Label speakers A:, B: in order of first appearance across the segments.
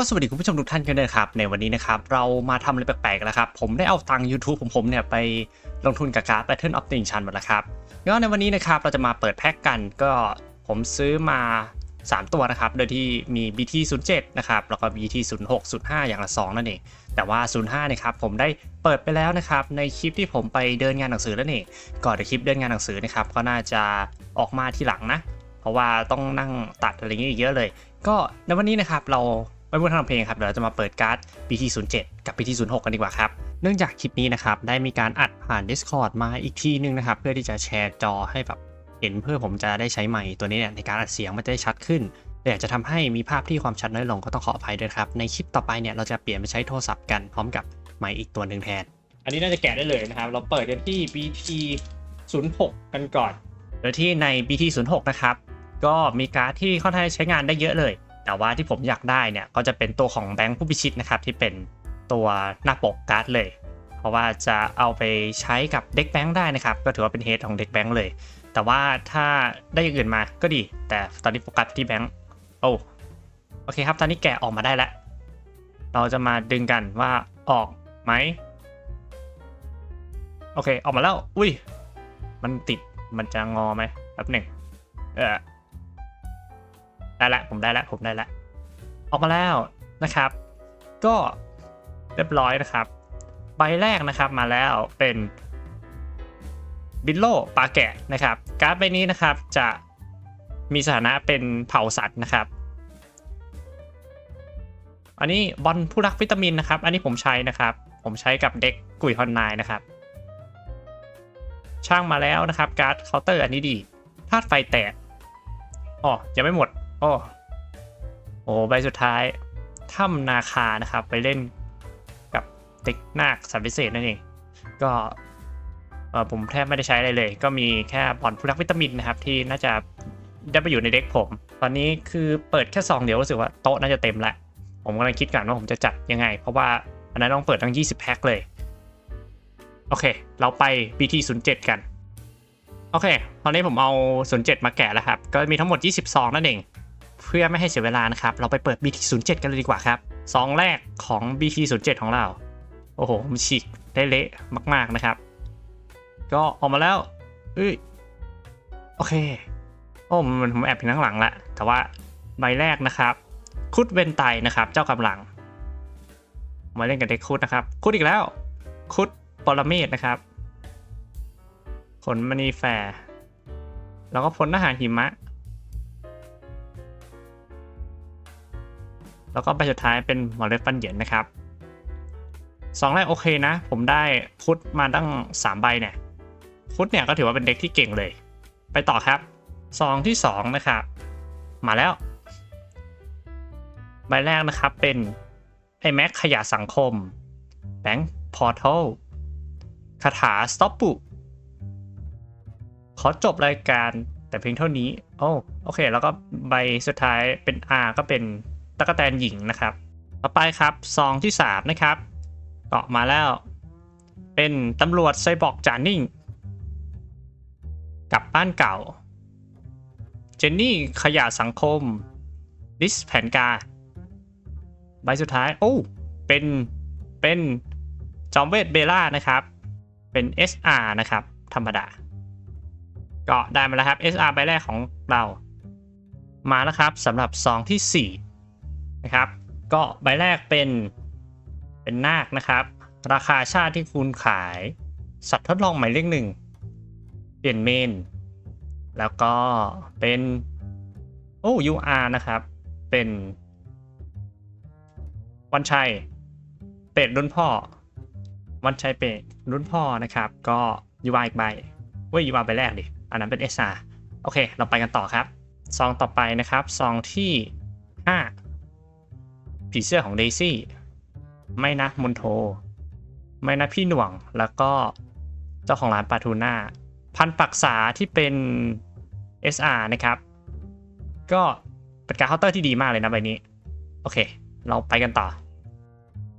A: ก็สวัสดีคุณผู้ชมทุกท่านกันด้วยนะครับ ในวันนี้นะครับ เรามาทำอะไรแปลกๆแล้วครับ ผมได้เอาตังค์ YouTube ของผมเนี่ยไปลงทุนกับการ์ด Battle of the Ancient หมดแล้วครับก็ในวันนี้นะครับเราจะมาเปิดแพ็กกันก็ผมซื้อมา 3 ตัวนะครับ โดยที่มี BT 07 นะครับ แล้วก็ BT 06 05 อย่างละ 2 นั่นเอง แต่ว่า 05เนะครับผมได้เปิดไปแล้วนะครับ ในคลิปที่ผมไปเดินงานหนังสือแล้วนี่ก่อนในคลิปเดินงานหนังสือนะครับก็น่าจะออกมาทีหลังนะ เพราะว่าต้องนั่งตัดอะไรอย่างเงี้ยอีกเยอะเลย ก็ในวันนี้นะครับเรา ไม่พูดทำเพลงครับเดี๋ยวเราจะมาเปิดการ์ด BT07 กับ BT06 กันดีกว่าครับ เนื่องจากคลิปนี้นะครับ ได้มีการอัดผ่าน Discord มาอีกทีนึงนะครับ เพื่อที่จะแชร์จอให้แบบเห็นเพื่อผมจะได้ใช้ไมค์ตัวนี้เนี่ยในการอัดเสียงมันจะได้ชัดขึ้นแต่อยากจะทำให้มีภาพที่ความชัดน้อยลงก็ต้องขออภัยด้วยครับ ในคลิปต่อไปเนี่ยเราจะเปลี่ยนไปใช้โทรศัพท์กันพร้อมกับไมค์อีกตัวหนึ่งแทน อันนี้น่าจะแกะได้เลยนะครับ เราเปิดกันที่ BT06 กันก่อน โดยที่ใน BT06 นะครับ ก็มีการ์ดที่ค่อนข้างใช้งานได้เยอะเลย แต่ว่าที่ผมอยากได้เนี่ยก็จะเป็นตัวของแบงค์ผู้พิชิตนะครับที่เป็นตัวหน้าปกการ์ดเลย เพราะว่าจะเอาไปใช้กับเด็กแบงค์ได้นะครับ ก็ถือว่าเป็นเฮดของเด็กแบงค์เลย แต่ว่าถ้าได้อย่างอื่นมาก็ดี แต่ตอนนี้โฟกัสที่แบงค์โอ้โอเคครับ ตอนนี้แกะออกมาได้แล้ว เราจะมาดึงกันว่าออกไหมโอเค ออกมาแล้ว อุ้ย มันติด มันจะงอไหมแป๊บหนึ่ง เออ ได้ล้วผมได้ล้วผมได้ล้วออกมาแล้วนะครับ ก็เรียบร้อยนะครับ ใบแรกนะครับมาแล้วเป็นบิลโลปลาแกะนะครับ การ์ดใบนี้นะครับจะมีสถานะเป็นเผ่าสัตว์นะครับ อันนี้บอลผู้รักวิตามินนะครับ อันนี้ผมใช้นะครับ ผมใช้กับเด็กกุยฮอนไนนะครับ ช่างมาแล้วนะครับ การ์ดเคาน์เตอร์อันนี้ดีธาตุไฟแตกอ๋อยังไม่หมด โอ้โอ้ใบสุดท้ายถ้ำนาคานะครับ ไปเล่นกับเด็กนาคสัตว์พิเศษนั่นเอง ก็ผมแทบไม่ได้ใช้อะไรเลย ก็มีแค่บอลผู้รักวิตามินนะครับ ที่น่าจะได้ไปอยู่ในเด็กผม ตอนนี้คือเปิดแค่ซองเดียวรู้สึกว่าโต๊ะน่าจะเต็มแล้วผมกำลังคิดกันว่าผมจะจัดยังไง เพราะว่าอันนั้นต้องเปิดทั้ง 20 แพ็คเลย โอเค เราไป BT07 กัน โอเค ตอนนี้ผมเอา 07 มาแกะแล้วครับ ก็มีทั้งหมด 20 ซองนั่นเอง พื่อไม่ให้เสียเวลานะครับ เราไปเปิด BT07 กันเลยดีกว่าครับซองแรกของ BT07 ของเรา โอ้โห มันฉีกได้เละมาก ๆนะครับ ก็ออกมาแล้วเอ้ยโอเค โอ้มันผมแอบถึงข้างหลังละ แต่ว่าใบแรกนะครับ คุดเวนไตนะครับ เจ้ากำลัง มาเล่นกับเด็กคุดนะครับ คุดอีกแล้ว คุดปรเมศนะครับ ผลมณีแฟร์แล้วก็ผลทหารหิมะ แล้วก็ใบสุดท้ายเป็นหมอเล็บฟันเหยินนะครับสองแรกโอเคนะ ผมได้คุดมาตั้ง 3 ใบเนี่ยคุดเนี่ยก็ถือว่าเป็นเด็กที่เก่งเลย ไปต่อครับซองที่ 2 นะครับ มาแล้ว ใบแรกนะครับเป็นไอแม็กขยะสังคมแบงค์พอร์ทัลคาถาสต็อปปุขอจบรายการแต่เพียงเท่านี้ โอ้โอเค แล้วก็ใบสุดท้ายเป็น R ก็เป็น ตะกแตนหญิงนะครับ ต่อไปครับซองที่3นะครับออมาแล้ว เป็นตำรวจไซบอร์กจานิ่งกับบ้านเก่า เจนนี่ขยะสังคมดิสแผนกาใบสุดท้าย โอ้เป็นเป็นจอมเวทเบล่านะครับ เป็น SR นะครับ ธรรมดา ก็ได้มาแล้วครับ SR ใบแรกของเรา มาแล้วครับสำหรับซองที่ 4 นะครับ ก็ใบแรกเป็นเป็นนาคนะครับ ราคาชาติที่คุณขาย สัตว์ทดลองหมายเลขหนึ่งเปลี่ยนเมน แล้วก็เป็นโอ้ UR นะครับ เป็น วันชัย เป็ดรุ่นพ่อ วันชัยเป็ดรุ่นพ่อนะครับ ก็ยูวาอีกใบเว้ยยูวาใบแรกดิ อันนั้นเป็น SR โอเค เราไปกันต่อครับ ซองต่อไปนะครับ ซองที่ ผีเสื้อของเดซี่ ไม่นะมอนโท ไม่นะพี่หน่วง แล้วก็เจ้าของร้านปาทูน่า พันปักษาที่เป็น SR นะครับ ก็เป็นการเคาน์เตอร์ที่ดีมากเลยนะใบนี้ โอเค เราไปกันต่อ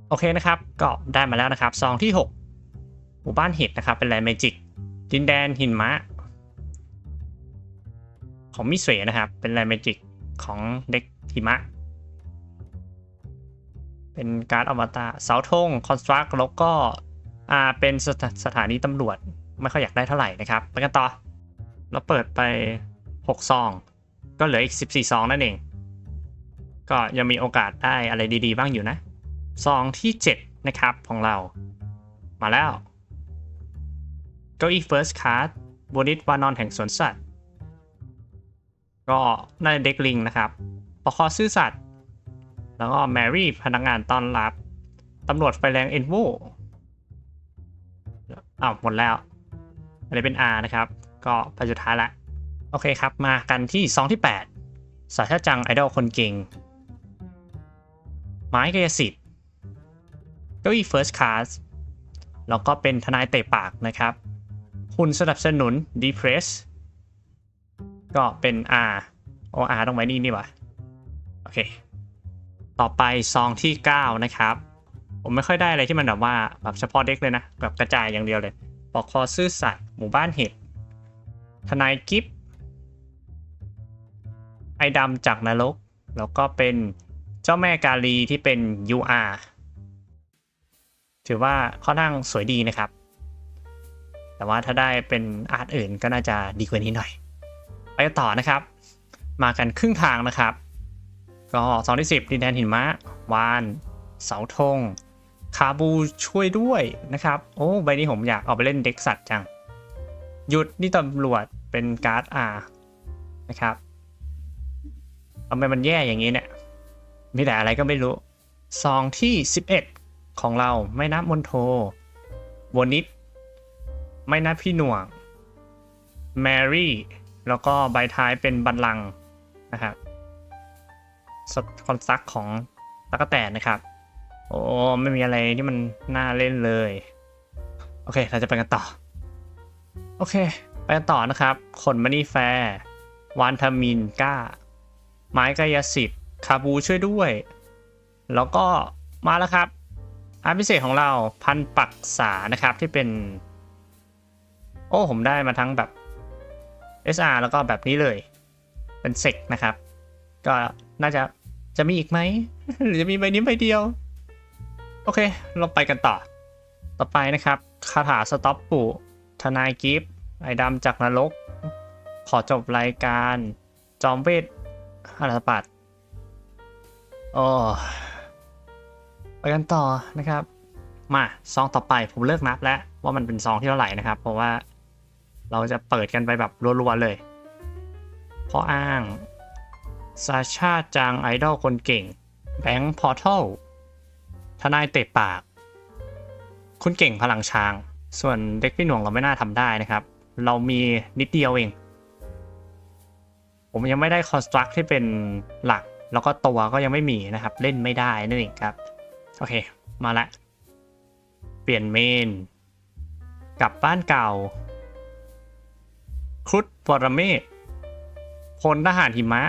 A: โอเคนะครับ ก็ได้มาแล้วนะครับซองที่ 6 หมู่บ้านเห็ดนะครับ เป็นแลนด์เมจิก ดินแดนหินมะ ของมิเสนะครับ เป็นแลนด์เมจิกของเด็กหิมะ เป็นการ์ดอมตะเสาธงคอนสตรักแล้วก็อ่าเป็นสถาสถานีตำรวจไม่ค่อยอยากได้เท่าไหร่นะครับไปกันต่อ เราเปิดไป 6 ซอง ก็เหลืออีก 14 ซองนั่นเอง ก็ยังมีโอกาสได้อะไรดีๆ บ้างอยู่นะ ซองที่ 7 นะครับของเรา มาแล้วเก้าอี้ First Card บนิตวานอนแห่งสวนสัตว์ ก็น่าเด็กลิงนะครับปคอซื่อสัตย์ แล้วก็แมรี่พนักงานต้อนรับตำรวจไฟแรงเอ็นโวอ้าวหมดแล้วอันนี้เป็น R นะครับ ก็ไปสุดท้ายละ โอเคครับ มากันที่ซองที่ 8 สาชาจังไอดอลคนเก่ง ไม้กายสิทธิ์เก้าอี้ First Class แล้วก็เป็นทนายเตะปากนะครับ คุณสนับสนุน Depress ก็เป็น R โอ R ต้องไว้นี่นี่วะโอเค ต่อไปซองที่ 9 นะครับ ผมไม่ค่อยได้อะไรที่มันแบบว่าแบบเฉพาะเด็กเลยนะ แบบกระจายอย่างเดียวเลยปอกคอซื่อสัตย์หมู่บ้านเห็ดทนายกิฟไอดำจากนรก แล้วก็เป็นเจ้าแม่กาลีที่เป็น UR ถือว่าค่อนข้างสวยดีนะครับ แต่ว่าถ้าได้เป็นอาร์ตอื่นก็น่าจะดีกว่านี้หน่อย ไปต่อนะครับ มากันครึ่งทางนะครับ ก็ซองที่10ดินแดนหินมะวานเสาธงคาบูช่วยด้วยนะครับ โอ้ใบนี้ผมอยากเอาไปเล่นเด็กสัตว์จัง หยุดนี่ตำรวจเป็นการ์ดอานะครับทำไมมันแย่อย่างนี้เนี่ย มีแต่อะไรก็ไม่รู้ซองที่ 11 ของเราไม่นับมนโทวนิด ไม่นับพี่หน่วงแมรี่ แล้วก็ใบท้ายเป็นบัลลังนะครับ คอนซักของตะกแตนนะครับ โอ้ไม่มีอะไรที่มันน่าเล่นเลย โอเค เราจะไปกันต่อ โอเค ไปกันต่อนะครับ ขนมณีแฟร์วานทามินก้า ไม้กายสิทธิ์คาบูช่วยด้วย แล้วก็มาแล้วครับอาพิเศษของเราพันปักษานะครับที่เป็น โอ้ผมได้มาทั้งแบบ SR แล้วก็แบบนี้เลย เป็นเซกนะครับ ก็น่าจะ จะมีอีกไหม หรือจะมีใบนี้ใบเดียว โอเค เราไปกันต่อ ต่อไปนะครับ คาถาสต็อปปุทนายกิฟต์ไอดำจากนรก ขอจบรายการ จอมเวทอาราปัดโอ้ไปกันต่อนะครับ มาซองต่อไปผมเลิกนับแล้ว ว่ามันเป็นซองที่เท่าไหร่นะครับ เพราะว่าเราจะเปิดกันไปแบบรัวๆเลยเพราะอ้าง ซาชาจางไอดอลคนเก่ง แบงค์พอร์ทัลทนายเตะปาก คุณเก่งพลังช้าง ส่วนเด็กพี่หน่วงเราไม่น่าทำได้นะครับ เรามีนิดเดียวเอง ผมยังไม่ได้คอนสตรักที่เป็นหลัก แล้วก็ตัวก็ยังไม่มีนะครับ เล่นไม่ได้นั่นเองครับ โอเค มาละ เปลี่ยนเมน กลับบ้านเก่าครุฑปรเมศพลทหารหิมะ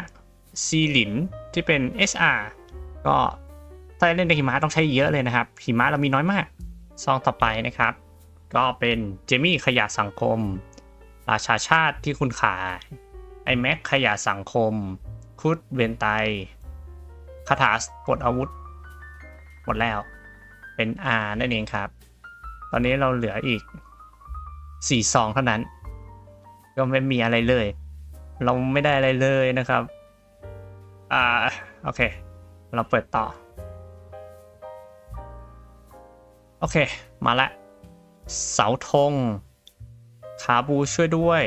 A: ซีหลินที่เป็น SR ก็ถ้าเล่นในหิมะต้องใช้เยอะเลยนะครับ หิมะเรามีน้อยมากซองต่อไปนะครับ ก็เป็นเจมี่ขยะสังคม ราชาชาติที่คุณขายไอแม็กขยะสังคม คุดเวนไตคาถาปลดอาวุธ หมดแล้ว เป็น R นั่นเองครับ ตอนนี้เราเหลืออีก4ซองเท่านั้น ก็ไม่มีอะไรเลย เราไม่ได้อะไรเลยนะครับ อ่าโอเค เราเปิดต่อ โอเค มาละ เสาธง ขาบูช่วยด้วย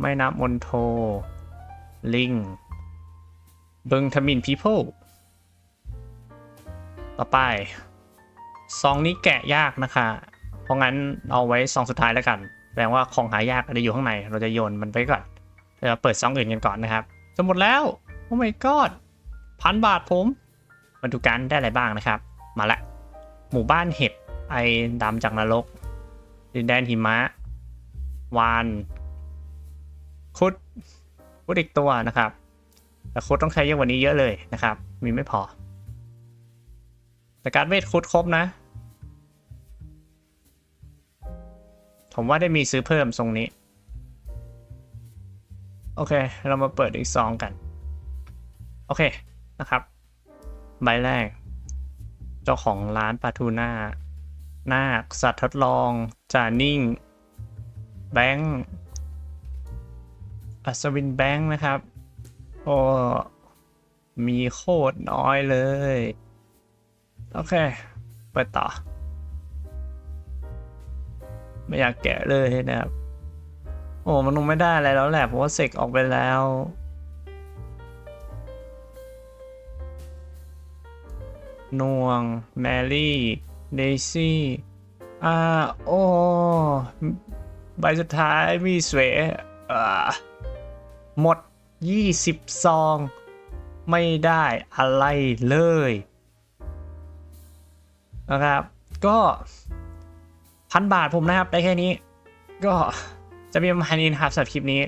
A: ไม่นับมนโท ลิง เบิงทมินพีเพิลต่อไป ซองนี้แกะยากนะคะ เพราะงั้นเอาไว้ซองสุดท้ายแล้วกัน แปลว่าของหายากอะไรอยู่ข้างใน เราจะโยนมันไปก่อนเดี๋ยวเราเปิดซองอื่นกันก่อนนะครับ จะหมดแล้ว โอ้ my god พันบาทผม มาดูกันได้อะไรบ้างนะครับ มาละ หมู่บ้านเห็ด ไอดำจากนรก ดินแดนหิมะ วาน คุด คุดอีกตัวนะครับ แต่คุดต้องใช้เยอะกว่านี้เยอะเลยนะครับ มีไม่พอ แต่การเวทคุดครบนะ ผมว่าได้มีซื้อเพิ่มทรงนี้ โอเค เรามาเปิดอีกซองกัน โอเคนะครับ ใบแรก เจ้าของร้านปลาทูน่านาคสัตว์ทดลอง จานิ่ง แบงค์อัศวินแบงค์นะครับ โอ้มีโคตรน้อยเลย โอเค ไปต่อ ไม่อยากแกะเลยนะครับ โอ้มันลงไม่ได้อะไรแล้วแหละเพราะว่าเสกออกไปแล้ว นวง แมรี่ เดซี่อ่าโอ้ใบสุดท้ายมีสวยอ่าหมด 20 ซอง ไม่ได้อะไรเลยนะครับ ก็พันบาทผมนะครับ ได้แค่นี้ ก็ จะมีประมาณนี้นะครับสำหรับคลิปนี้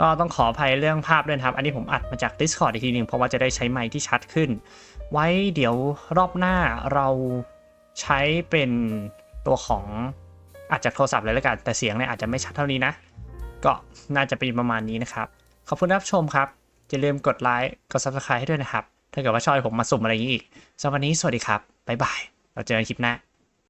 A: ก็ต้องขออภัยเรื่องภาพด้วยครับ อันนี้ผมอัดมาจาก Discord อีกทีหนึ่งเพราะว่าจะได้ใช้ไมค์ที่ชัดขึ้น ไว้เดี๋ยวรอบหน้าเราใช้เป็นตัวของอาจจะโทรศัพท์เลยแล้วกัน แต่เสียงเนี่ยอาจจะไม่ชัดเท่านี้นะ ก็น่าจะเป็นประมาณนี้นะครับ ขอบคุณรับชมครับอย่าลืมกดไลค์กด Subscribe ให้ด้วยนะครับ ถ้าเกิดว่าชอบผมมาสุ่มอะไรอย่างนี้อีกสำหรับวันนี้สวัสดีครับบ๊ายบายเราเจอกันคลิปหน้า